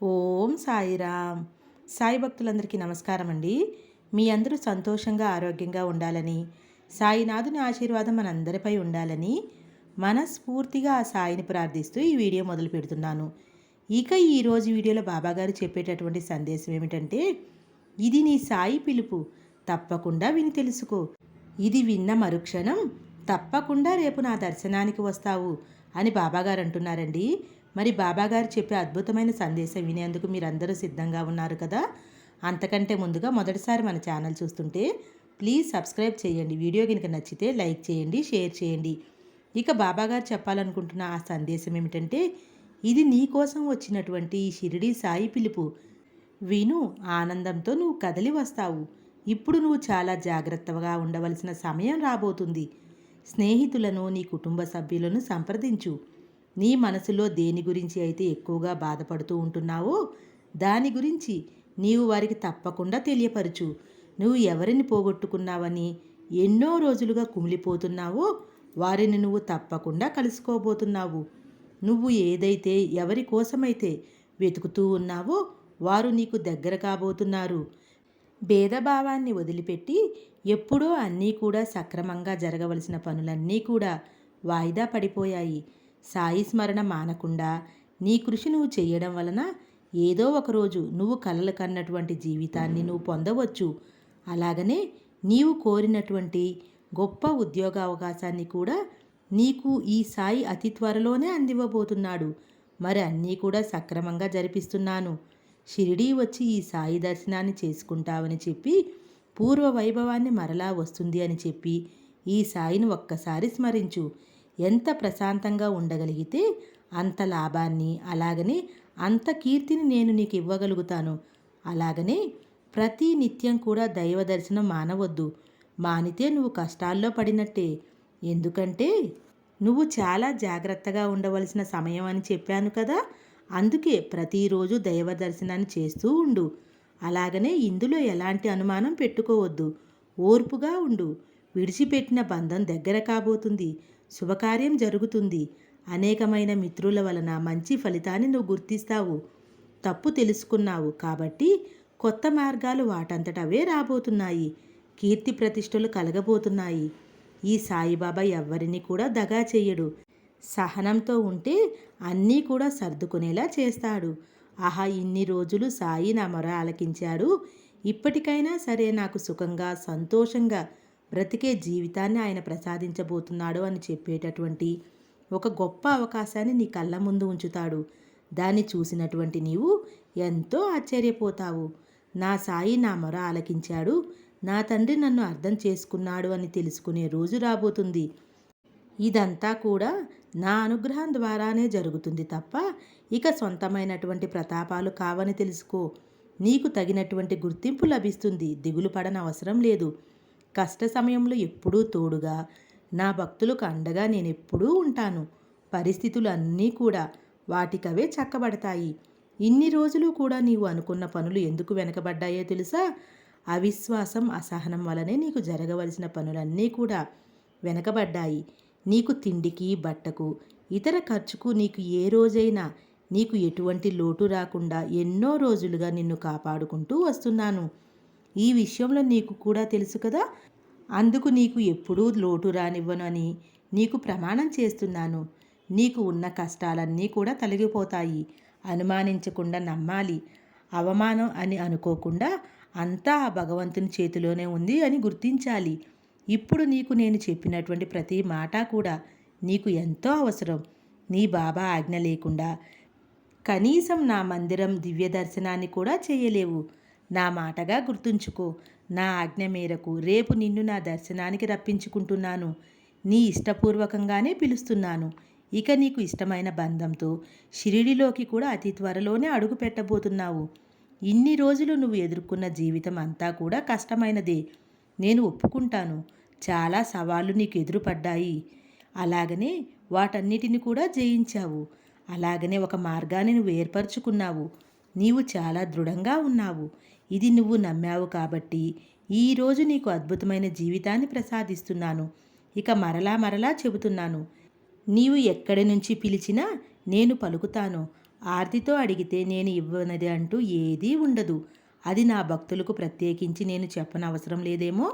ఓం సాయిరామ్. సాయి భక్తులందరికీ నమస్కారం అండి మీ అందరూ సంతోషంగా ఆరోగ్యంగా ఉండాలని సాయినాథుని ఆశీర్వాదం మనందరిపై ఉండాలని మనస్ఫూర్తిగా ఆ సాయిని ప్రార్థిస్తూ ఈ వీడియో మొదలు పెడుతున్నాను. ఇక ఈరోజు వీడియోలో బాబాగారు చెప్పేటటువంటి సందేశం ఏమిటంటే ఇది నీ సాయి పిలుపు తప్పకుండా విని తెలుసుకో. ఇది విన్న మరుక్షణం తప్పకుండా రేపు నా దర్శనానికి వస్తావు అని బాబాగారు అంటున్నారండి. మరి బాబాగారు చెప్పే అద్భుతమైన సందేశం వినేందుకు మీరందరూ సిద్ధంగా ఉన్నారు కదా? అంతకంటే ముందుగా మొదటిసారి మన ఛానల్ చూస్తుంటే ప్లీజ్ సబ్స్క్రైబ్ చేయండి. వీడియో కనుక నచ్చితే లైక్ చేయండి షేర్ చేయండి. ఇక బాబాగారు చెప్పాలనుకుంటున్న ఆ సందేశం ఏమిటంటే ఇది నీ కోసం వచ్చినటువంటి ఈ షిరిడి సాయి పిలుపు. విను ఆనందంతో నువ్వు కదలి వస్తావు. ఇప్పుడు నువ్వు చాలా జాగ్రత్తగా ఉండవలసిన సమయం రాబోతుంది. స్నేహితులను నీ కుటుంబ సభ్యులను సంప్రదించు. నీ మనసులో దేని గురించి అయితే ఎక్కువగా బాధపడుతూ ఉంటున్నావో దాని గురించి నీవు వారికి తప్పకుండా తెలియపరచు. నువ్వు ఎవరిని పోగొట్టుకున్నావని ఎన్నో రోజులుగా కుమిలిపోతున్నావో వారిని నువ్వు తప్పకుండా కలుసుకోబోతున్నావు. నువ్వు ఏదైతే ఎవరి కోసమైతే వెతుకుతూ ఉన్నావో వారు నీకు దగ్గర కాబోతున్నారు. భేదభావాన్ని వదిలిపెట్టి ఎప్పుడో అన్నీ కూడా సక్రమంగా జరగవలసిన పనులన్నీ కూడా వాయిదా పడిపోయాయి. సాయి స్మరణ మానకుండా నీ కృషి నువ్వు చేయడం వలన ఏదో ఒకరోజు నువ్వు కలలు కన్నటువంటి జీవితాన్ని నువ్వు పొందవచ్చు. అలాగనే నీవు కోరినటువంటి గొప్ప ఉద్యోగ అవకాశాన్ని కూడా నీకు ఈ సాయి అతి త్వరలోనే అందివ్వబోతున్నాడు. మరి అన్నీ కూడా సక్రమంగా జరిపిస్తున్నాను. షిరిడీ వచ్చి ఈ సాయి దర్శనాన్ని చేసుకుంటావని చెప్పి పూర్వ వైభవాన్ని మరలా వస్తుంది అని చెప్పి ఈ సాయిని ఒక్కసారి స్మరించు. ఎంత ప్రశాంతంగా ఉండగలిగితే అంత లాభాన్ని అలాగనే అంత కీర్తిని నేను నీకు ఇవ్వగలుగుతాను. అలాగనే ప్రతి నిత్యం కూడా దైవ దర్శనం మానవద్దు. మానితే నువ్వు కష్టాల్లో పడినట్టే. ఎందుకంటే నువ్వు చాలా జాగ్రత్తగా ఉండవలసిన సమయం అని చెప్పాను కదా. అందుకే ప్రతిరోజు దైవ దర్శనాన్ని చేస్తూ ఉండు. అలాగనే ఇందులో ఎలాంటి అనుమానం పెట్టుకోవద్దు. ఓర్పుగా ఉండు. విడిచిపెట్టిన బంధం దగ్గర కాబోతుంది. శుభకార్యం జరుగుతుంది. అనేకమైన మిత్రుల వలన మంచి ఫలితాన్ని నువ్వు గుర్తిస్తావు. తప్పు తెలుసుకున్నావు కాబట్టి కొత్త మార్గాలు వాటంతటవే రాబోతున్నాయి. కీర్తి ప్రతిష్టలు కలగబోతున్నాయి. ఈ సాయిబాబా ఎవ్వరిని కూడా దగా చెయ్యడు సహనంతో ఉంటే అన్నీ కూడా సర్దుకునేలా చేస్తాడు. ఆహా ఇన్ని రోజులు సాయి నా మొర ఆలకించాడు. ఇప్పటికైనా సరే నాకు సుఖంగా సంతోషంగా బ్రతికే జీవితాన్ని ఆయన ప్రసాదించబోతున్నాడు అని చెప్పేటటువంటి ఒక గొప్ప అవకాశాన్ని నీ కళ్ళ ముందు ఉంచుతాడు. దాన్ని చూసినటువంటి నీవు ఎంతో ఆశ్చర్యపోతావు. నా సాయి నా మొర ఆలకించాడు. నా తండ్రి నన్ను అర్థం చేసుకున్నాడు అని తెలుసుకునే రోజు రాబోతుంది. ఇదంతా కూడా నా అనుగ్రహం ద్వారానే జరుగుతుంది తప్ప ఇక సొంతమైనటువంటి ప్రతాపాలు కావని తెలుసుకో. నీకు తగినటువంటి గుర్తింపు లభిస్తుంది. దిగులు పడనవసరం అవసరం లేదు. కష్ట సమయంలో ఎప్పుడూ తోడుగా నా భక్తులకు అండగా నేను ఎప్పుడూ ఉంటాను. పరిస్థితులు అన్నీ కూడా వాటికవే చక్కబడతాయి. ఇన్ని రోజులు కూడా నీవు అనుకున్న పనులు ఎందుకు వెనకబడ్డాయో తెలుసా? అవిశ్వాసం అసహనం వలనే నీకు జరగవలసిన పనులన్నీ కూడా వెనకబడ్డాయి. నీకు తిండికి బట్టకు ఇతర ఖర్చుకు నీకు ఏ రోజైనా నీకు ఎటువంటి లోటు రాకుండా ఎన్నో రోజులుగా నిన్ను కాపాడుకుంటూ వస్తున్నాను. ఈ విషయంలో నీకు కూడా తెలుసు కదా? అందుకు నీకు ఎప్పుడూ లోటు రానివ్వను అని నీకు ప్రమాణం చేస్తున్నాను. నీకు ఉన్న కష్టాలన్నీ కూడా తొలగిపోతాయి. అనుమానించకుండా నమ్మాలి. అవమానం అని అనుకోకుండా అంతా ఆ భగవంతుని చేతిలోనే ఉంది అని గుర్తించాలి. ఇప్పుడు నీకు నేను చెప్పినటువంటి ప్రతి మాట కూడా నీకు ఎంతో అవసరం. నీ బాబా ఆజ్ఞ లేకుండా కనీసం నా మందిరం దివ్య దర్శనాన్ని కూడా చేయలేవు. నా మాటగా గుర్తుంచుకో. నా ఆజ్ఞ మేరకు రేపు నిన్ను నా దర్శనానికి రప్పించుకుంటున్నాను. నీ ఇష్టపూర్వకంగానే పిలుస్తున్నాను. ఇక నీకు ఇష్టమైన బంధంతో షిరిడిలోకి కూడా అతి త్వరలోనే అడుగు పెట్టబోతున్నావు. ఇన్ని రోజులు నువ్వు ఎదుర్కొన్న జీవితం అంతా కూడా కష్టమైనదే. నేను ఒప్పుకుంటాను. చాలా సవాళ్ళు నీకు ఎదురుపడ్డాయి. అలాగనే వాటన్నిటిని కూడా జయించావు. అలాగనే ఒక మార్గాన్ని నువ్వు ఏర్పరచుకున్నావు. నీవు చాలా దృఢంగా ఉన్నావు. ఇది నువ్వు నమ్మావు కాబట్టి ఈరోజు నీకు అద్భుతమైన జీవితాన్ని ప్రసాదిస్తున్నాను. ఇక మరలా మరలా చెబుతున్నాను. నీవు ఎక్కడి నుంచి పిలిచినా నేను పలుకుతాను. ఆర్తితో అడిగితే నేను ఇవ్వనది అంటూ ఏదీ ఉండదు. అది నా భక్తులకు ప్రత్యేకించి నేను చెప్పనవసరం లేదేమో?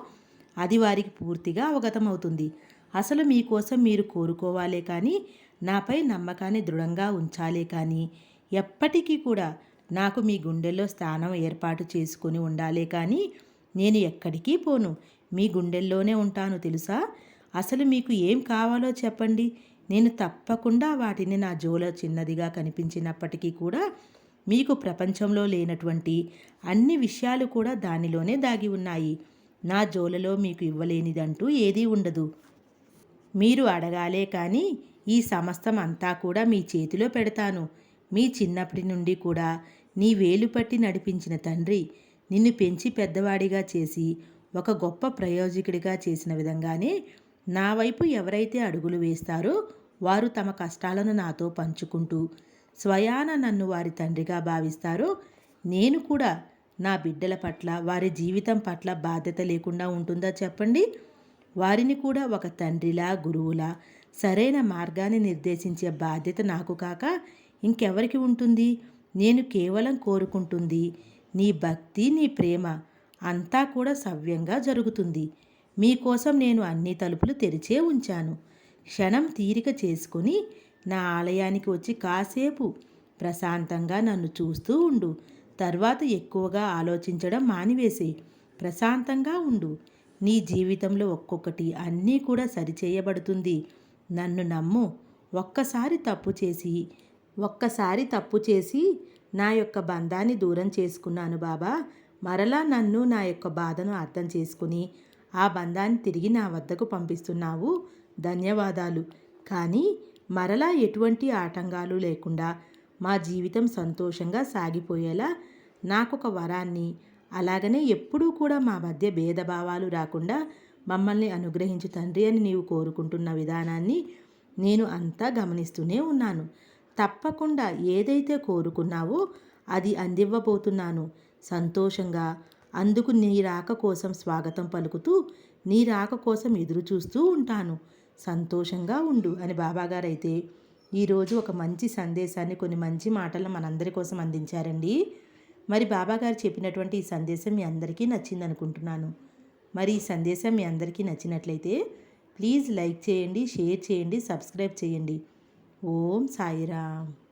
అది వారికి పూర్తిగా అవగతమవుతుంది. అసలు మీకోసం మీరు కోరుకోవాలే కానీ నాపై నమ్మకాన్ని దృఢంగా ఉంచాలే కానీ ఎప్పటికీ కూడా నాకు మీ గుండెల్లో స్థానం ఏర్పాటు చేసుకొని ఉండాలే కానీ నేను ఎక్కడికి పోను. మీ గుండెల్లోనే ఉంటాను తెలుసా? అసలు మీకు ఏం కావాలో చెప్పండి. నేను తప్పకుండా వాటిని నా జోలో చిన్నదిగా కనిపించినప్పటికీ కూడా మీకు ప్రపంచంలో లేనటువంటి అన్ని విషయాలు కూడా దానిలోనే దాగి ఉన్నాయి. నా జోలలో మీకు ఇవ్వలేనిదంటూ ఏదీ ఉండదు. మీరు అడగాలే కానీ ఈ సమస్తం అంతా కూడా మీ చేతిలో పెడతాను. మీ చిన్నప్పటి నుండి కూడా నీ వేలు పట్టి నడిపించిన తండ్రి నిన్ను పెంచి పెద్దవాడిగా చేసి ఒక గొప్ప ప్రయోజకుడిగా చేసిన విధంగానే నా వైపు ఎవరైతే అడుగులు వేస్తారో వారు తమ కష్టాలను నాతో పంచుకుంటూ స్వయాన నన్ను వారి తండ్రిగా భావిస్తారో నేను కూడా నా బిడ్డల పట్ల వారి జీవితం పట్ల బాధ్యత లేకుండా ఉంటుందా చెప్పండి? వారిని కూడా ఒక తండ్రిలా గురువులా సరైన మార్గాన్ని నిర్దేశించే బాధ్యత నాకు కాక ఇంకెవరికి ఉంటుంది? నేను కేవలం కోరుకుంటుంది. నీ భక్తి నీ ప్రేమ అంతా కూడా సవ్యంగా జరుగుతుంది. మీకోసం నేను అన్ని తలుపులు తెరిచే ఉంచాను. క్షణం తీరిక చేసుకొని నా ఆలయానికి వచ్చి కాసేపు ప్రశాంతంగా నన్ను చూస్తూ ఉండు. తర్వాత ఎక్కువగా ఆలోచించడం మానివేసి. ప్రశాంతంగా ఉండు. నీ జీవితంలో ఒక్కొక్కటి అన్నీ కూడా సరిచేయబడుతుంది. నన్ను నమ్ము. ఒక్కసారి తప్పు చేసి ఒక్కసారి తప్పు చేసి నా యొక్క బంధాన్ని దూరం చేసుకున్నాను బాబా. మరలా నన్ను నా యొక్క బాధను అర్థం చేసుకుని ఆ బంధాన్ని తిరిగి నా వద్దకు పంపిస్తున్నావు. ధన్యవాదాలు. కానీ మరలా ఎటువంటి ఆటంకాలు లేకుండా మా జీవితం సంతోషంగా సాగిపోయేలా నాకొక వరాన్ని అలాగనే ఎప్పుడూ కూడా మా మధ్య భేదభావాలు రాకుండా మమ్మల్ని అనుగ్రహించు తండ్రి అని నీవు కోరుకుంటున్న విధానాన్ని నేను అంతా గమనిస్తూనే ఉన్నాను. తప్పకుండా ఏదైతే కోరుకున్నావో అది అందివ్వబోతున్నాను. సంతోషంగా అందుకు నీ రాక కోసం స్వాగతం పలుకుతూ నీ రాక కోసం ఎదురు చూస్తూ ఉంటాను. సంతోషంగా ఉండు అని బాబాగారైతే ఈరోజు ఒక మంచి సందేశాన్ని కొన్ని మంచి మాటలను మనందరి కోసం అందించారండి. మరి బాబాగారు చెప్పినటువంటి ఈ సందేశం మీ అందరికీ నచ్చింది అనుకుంటున్నాను మరి ఈ సందేశం మీ అందరికీ నచ్చినట్లయితే ప్లీజ్ లైక్ చేయండి షేర్ చేయండి సబ్స్క్రైబ్ చేయండి. ఓం సాయిరామ్.